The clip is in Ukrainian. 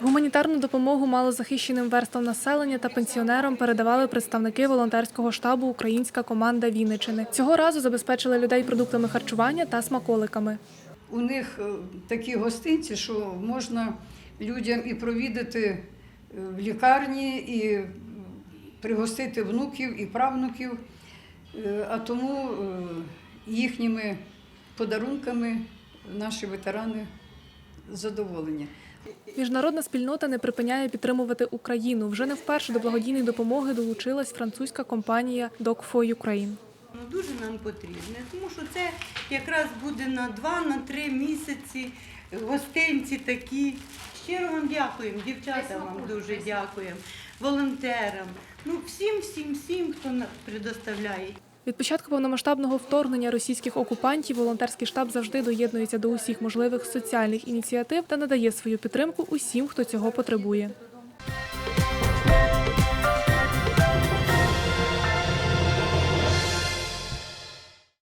Гуманітарну допомогу малозахищеним верствам населення та пенсіонерам передавали представники волонтерського штабу Українська команда Вінничини. Цього разу забезпечили людей продуктами харчування та смаколиками. У них е, такі гостинці, що можна людям і провідати е, в лікарні, і е, пригостити внуків і правнуків, а тому їхніми подарунками наші ветерани задоволені. Міжнародна спільнота не припиняє підтримувати Україну. Вже не вперше до благодійної допомоги долучилась французька компанія Dog for Ukraine. Ну, дуже нам потрібне, тому що це якраз буде на 2-3 місяці гостинці такі. Щиро вам дякуємо, дівчата вам дуже дякуємо, волонтерам, ну всім, всім, всім, хто предоставляє. Від початку повномасштабного вторгнення російських окупантів волонтерський штаб завжди доєднується до усіх можливих соціальних ініціатив та надає свою підтримку усім, хто цього потребує.